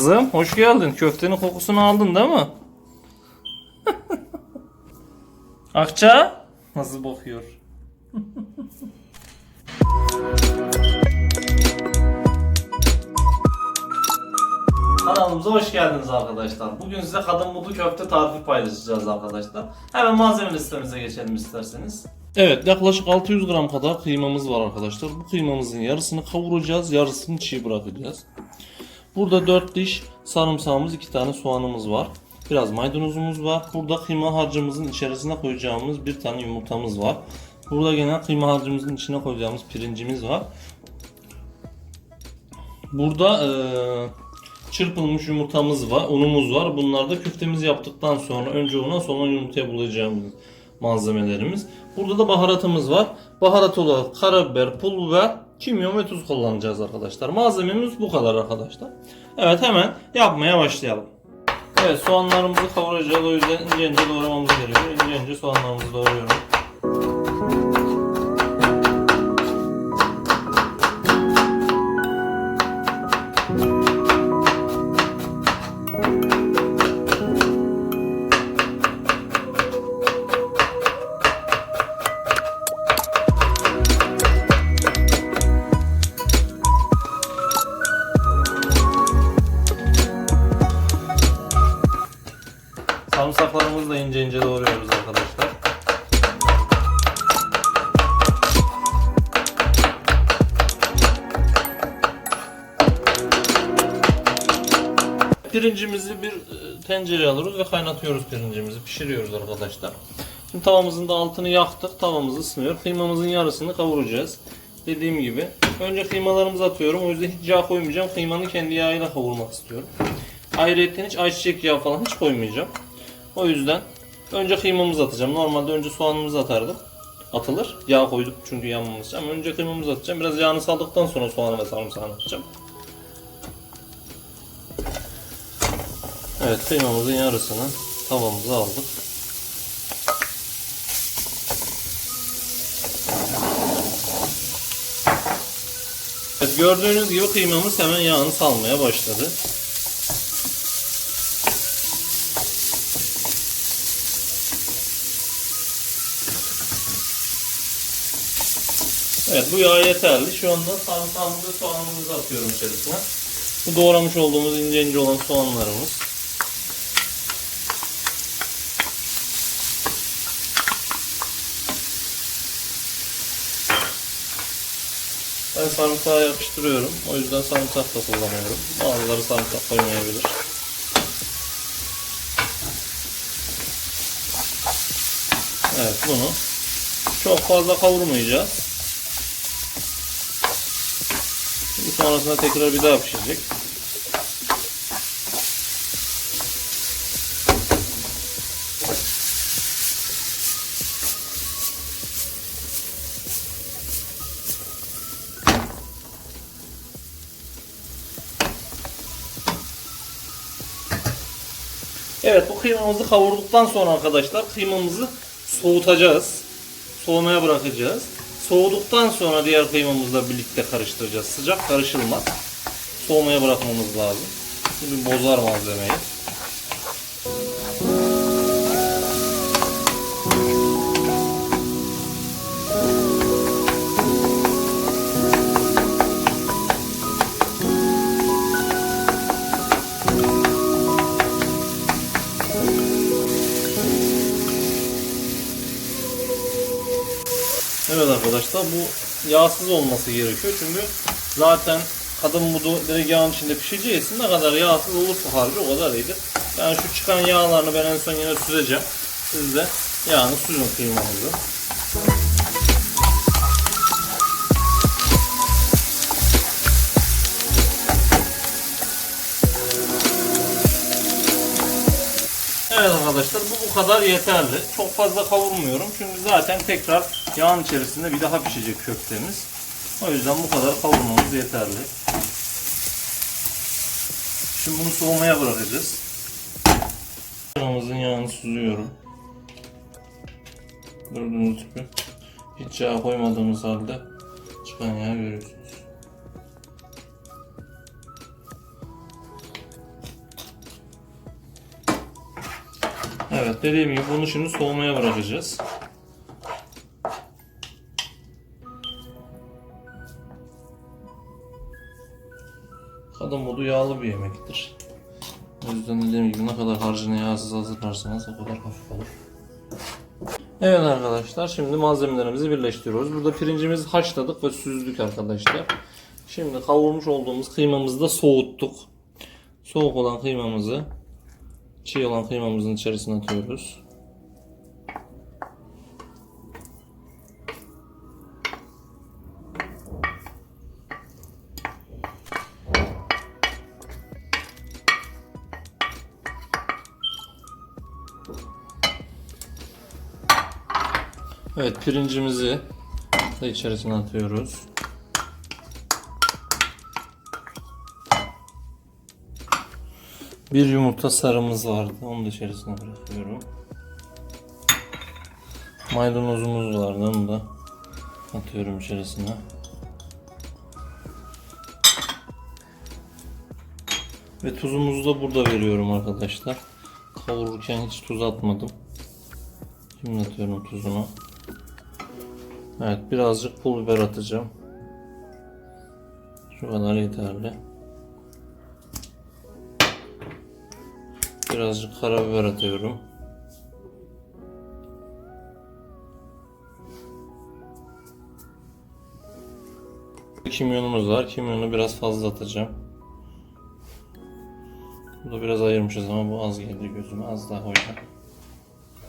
Kızım hoş geldin. Köftenin kokusunu aldın değil mi? Akça nasıl bakıyor? Kanalımıza hoş geldiniz arkadaşlar. Bugün size kadın budu köfte tarifi paylaşacağız arkadaşlar. Hemen malzeme listemize geçelim isterseniz. Evet yaklaşık 600 gram kadar kıymamız var arkadaşlar. Bu kıymamızın yarısını kavuracağız, yarısını çiğ bırakacağız. Burada 4 diş sarımsağımız, 2 tane soğanımız var. Biraz maydanozumuz var. Burada kıyma harcımızın içerisine koyacağımız bir tane yumurtamız var. Burada gene kıyma harcımızın içine koyacağımız pirincimiz var. Burada eee, çırpılmış yumurtamız var, unumuz var. Bunlar da köftemizi yaptıktan sonra önce una sonra yumurtaya bulayacağımız malzemelerimiz. Burada da baharatımız var. Baharat olarak karabiber, pul biber, kimyon ve tuz kullanacağız arkadaşlar. Malzememiz bu kadar arkadaşlar. Evet hemen yapmaya başlayalım. Evet soğanlarımızı kavuracağız. O yüzden ince ince doğramamız gerekiyor. İnce ince soğanlarımızı doğruyorum. Pirincimizi bir e, tencereye alıyoruz ve kaynatıyoruz pirincimizi. Pişiriyoruz arkadaşlar. Şimdi tavamızın da altını yaktık. Tavamız ısınıyor. Kıymamızın yarısını kavuracağız. Dediğim gibi. Önce kıymalarımızı atıyorum. O yüzden hiç yağ koymayacağım. Kıymanın kendi yağıyla kavurmak istiyorum. Ayrıca hiç ayçiçek yağı falan hiç koymayacağım. O yüzden önce kıymamızı atacağım. Normalde önce soğanımızı atardım. Atılır. Yağ koyduk çünkü yanmaması için. Ama önce kıymamızı atacağım. Biraz yağını saldıktan sonra soğanı ve sarımsağını atacağım. Evet kıymamızın yarısını tavamıza aldık. Evet, gördüğünüz gibi kıymamız hemen yağını salmaya başladı. Evet bu yağ yeterli. Şu anda sarımsağımızı soğanımızı atıyorum içerisine. Bu doğramış olduğumuz ince ince olan soğanlarımız. Sarımsağı yapıştırıyorum. O yüzden sarımsak da kullanıyorum. Bazıları sarımsak koymayabilir. Evet bunu çok fazla kavurmayacağız. Şimdi sonrasında tekrar bir daha pişecek. Evet bu kıymamızı kavurduktan sonra arkadaşlar kıymamızı soğutacağız. Soğumaya bırakacağız. Soğuduktan sonra diğer kıymamızla birlikte karıştıracağız. Sıcak karışılmaz. Soğumaya bırakmamız lazım. Şimdi bozar malzemeyi. Bu yağsız olması gerekiyor çünkü zaten kadın budu direkt yağın içinde pişeceği ne kadar yağsız olursa harcı o kadar iyidir. Yani şu çıkan yağlarını ben en son yine süreceğim. Siz de yağını sürün kıymamızı. Evet arkadaşlar bu bu kadar yeterli. Çok fazla kavurmuyorum çünkü zaten tekrar Yağın içerisinde bir daha pişecek köftemiz. O yüzden bu kadar kavurmamız yeterli. Şimdi bunu soğumaya bırakacağız. Kavurmamızın yağını süzüyorum. Gördüğünüz gibi hiç yağ koymadığımız halde çıkan yağı görüyorsunuz. Evet dediğim gibi bunu şimdi soğumaya bırakacağız. Kadın budu yağlı bir yemektir. O yüzden dediğim gibi ne kadar harcını yağsız hazırlarsanız o kadar hafif olur. Evet arkadaşlar şimdi malzemelerimizi birleştiriyoruz. Burada pirincimizi haşladık ve süzdük arkadaşlar. Şimdi kavurmuş olduğumuz kıymamızı da soğuttuk. Soğuk olan kıymamızı çiğ olan kıymamızın içerisine atıyoruz. Pirincimizi da içerisine atıyoruz. Bir yumurta sarımız vardı. Onu da içerisine bırakıyorum. Maydanozumuz vardı. Onu da atıyorum içerisine. Ve tuzumuzu da burada veriyorum arkadaşlar. Kavururken hiç tuz atmadım. Şimdi atıyorum tuzunu. Evet birazcık pul biber atacağım. Şu kadar yeterli. Birazcık karabiber atıyorum. Kimyonumuz var. Kimyonu biraz fazla atacağım. Bu da biraz ayırmışız ama bu az geldi gözüme. Az daha koyacağım.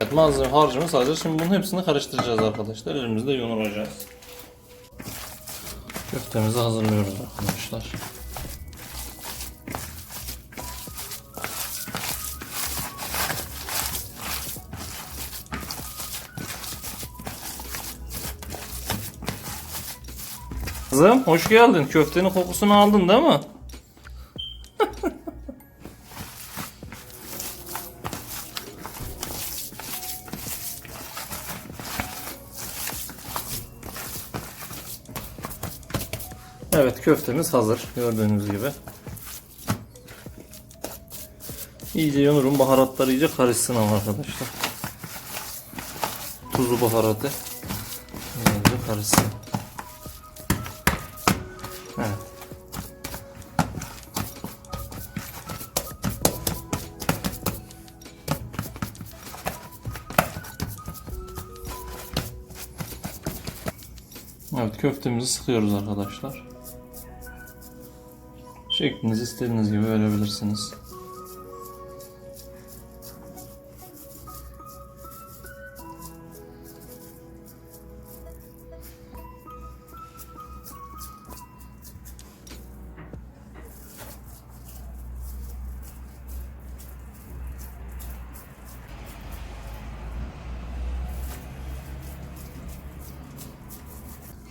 Evet, malzeme harcımız hazır. Şimdi bunun hepsini karıştıracağız arkadaşlar. Elimizde yoğuracağız. Köftemizi hazırlıyoruz arkadaşlar. Kızım hoş geldin. Köftenin kokusunu aldın değil mi? Köftemiz hazır gördüğünüz gibi. İyice yonurum baharatlar iyice karışsın ama arkadaşlar. Tuzu baharatı iyice karışsın. Evet. Evet köftemizi sıkıyoruz arkadaşlar. Şekliniz istediğiniz gibi verebilirsiniz.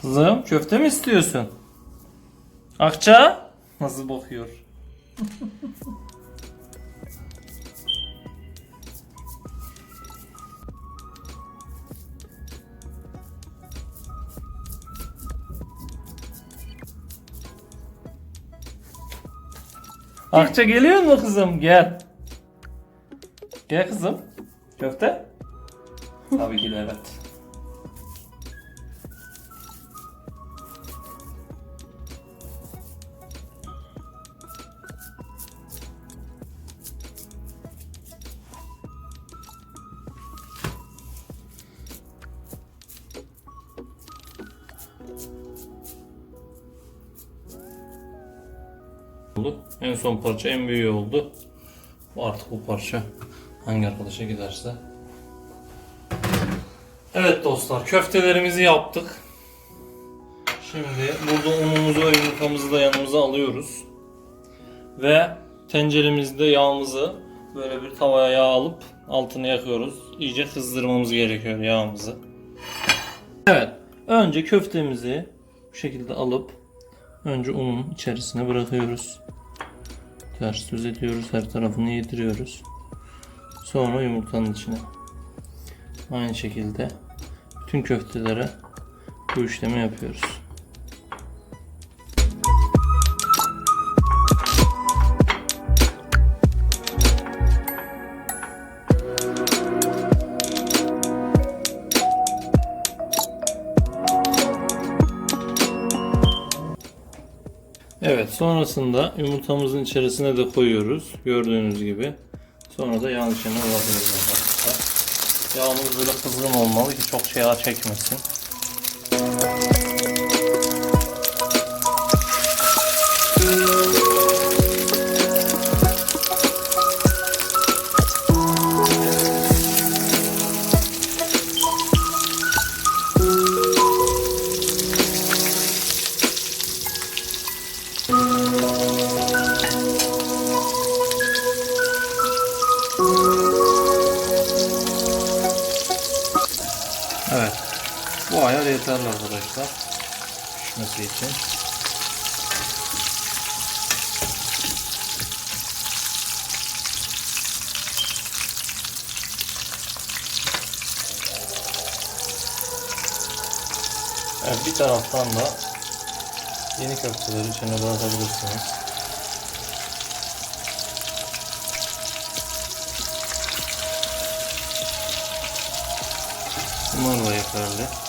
Kızım köfte mi istiyorsun? Akça? Nasıl bakıyor? Akça geliyor mu kızım? Gel. Gel kızım. Köfte? Tabii ki de evet. Son parça en büyüğü oldu. Artık bu parça hangi arkadaşa giderse. Evet dostlar köftelerimizi yaptık. Şimdi burada unumuzu ve yumurtamızı da yanımıza alıyoruz. Ve tenceremizde yağımızı böyle bir tavaya yağ alıp altını yakıyoruz. İyice kızdırmamız gerekiyor yağımızı. Evet. Önce köftemizi bu şekilde alıp önce unun içerisine bırakıyoruz. Ters düz ediyoruz. Her tarafını yediriyoruz. Sonra yumurtanın içine. Aynı şekilde bütün köftelere bu işlemi yapıyoruz. Sonrasında yumurtamızın içerisine de koyuyoruz. Gördüğünüz gibi. Sonra da yağın içine bırakıyoruz arkadaşlar. Yağımız böyle kızgın olmalı ki çok şey yağ çekmesin. Pişmesi için. Evet bir taraftan da yeni köfteleri içine bırakabilirsiniz. Bunlar da yeterli.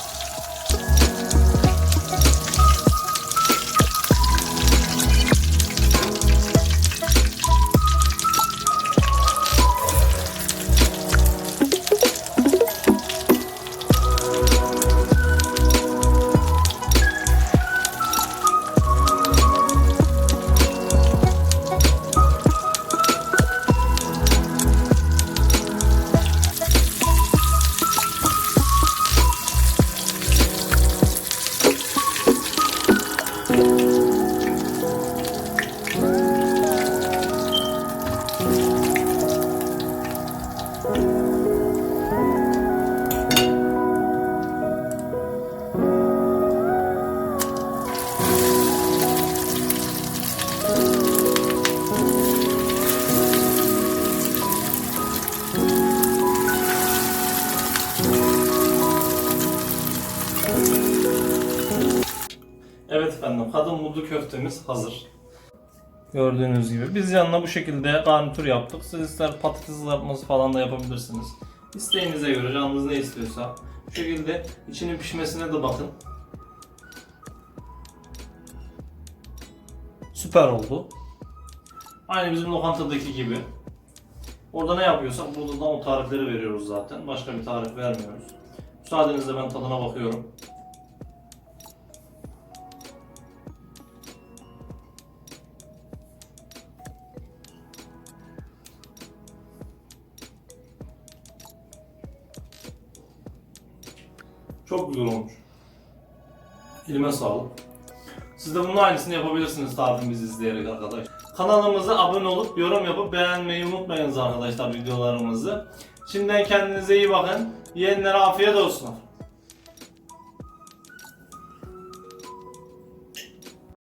Buldu köftemiz hazır. Gördüğünüz gibi biz yanına bu şekilde garnitür yaptık. Siz ister patates kızartması falan da yapabilirsiniz. İsteğinize göre canınız ne istiyorsa. Bu şekilde içinin pişmesine de bakın. Süper oldu. Aynı bizim lokantadaki gibi. Orada ne yapıyorsak burada da o tarifleri veriyoruz zaten. Başka bir tarif vermiyoruz. Müsaadenizle ben tadına bakıyorum. Çok güzel olmuş. Elime sağlık. Siz de bunun aynısını yapabilirsiniz tarifimizi izleyerek arkadaşlar. Kanalımıza abone olup yorum yapıp beğenmeyi unutmayınız arkadaşlar videolarımızı. Şimdiden kendinize iyi bakın. Yiyenlere afiyet olsun.